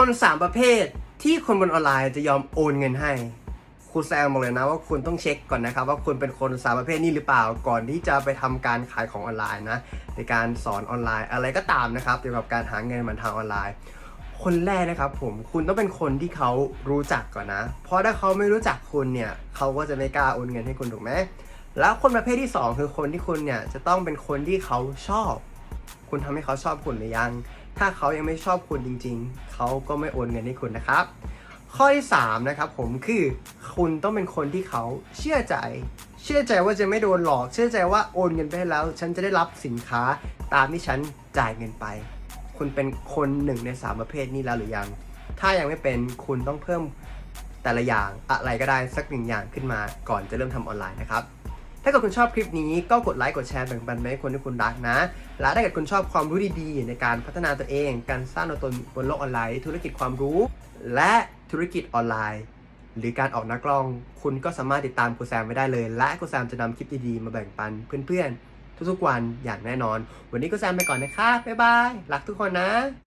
คนสามประเภทที่คนบนออนไลน์จะยอมโอนเงินให้คุณแซมบอกเลยนะว่าคุณต้องเช็คก่อนนะครับ ว่าคุณเป็นคนสามประเภทนี้หรือเปล่าก่อนที่จะไปทำการขายของออนไลน์นะในการสอนออนไลน์อะไรก็ตามนะครับเกี่ยวกับการหาเงินมันทางออนไลน์ คนแรกนะครับผมคุณต้องเป็นคนที่เขารู้จักก่อนนะ เพราะถ้าเขาไม่รู้จักคุณเนี่ยเขาก็จะไม่กล้าโอนเงินให้คุณถูกไหมแล้วคนประเภทที่สองคือคนที่คุณเนี่ยจะต้องเป็นคนที่เขาชอบ คุณทำให้เขาชอบคุณหรือยัง ถ้าเขายังไม่ชอบคุณจริง ๆ เขาก็ไม่โอนเงินให้คุณนะครับ ข้อที่ 3 นะครับผมคือคุณต้องเป็นคนที่เขาเชื่อใจ เชื่อใจว่าจะไม่โดนหลอก เชื่อใจว่าโอนเงินไปแล้ว ฉันจะได้รับสินค้าตามที่ฉันจ่ายเงินไป คุณเป็นคนหนึ่งในสามประเภทนี้แล้วหรือยัง ถ้ายังไม่เป็นคุณต้องเพิ่มแต่ละอย่างอะไรก็ได้สักหนึ่งอย่างขึ้นมาก่อนจะเริ่มทำออนไลน์นะครับ ถ้าเกิดคุณชอบคลิปนี้ก็กดไลค์กดแชร์แบ่งปันไปให้คนที่คุณรักนะ และถ้าเกิดคุณชอบความรู้ดีๆ ในการพัฒนาตัวเอง การสร้างตัวตนบนโลกออนไลน์ ธุรกิจความรู้ และธุรกิจออนไลน์ หรือการออกนักกล้อง คุณก็สามารถติดตามครูแซมไว้ได้เลย และครูแซมจะนำคลิปดีๆมาแบ่งปันเพื่อนๆทุกๆวันอย่างแน่นอน วันนี้ครูแซมไปก่อนนะครับบ๊ายบายรักทุกคนนะ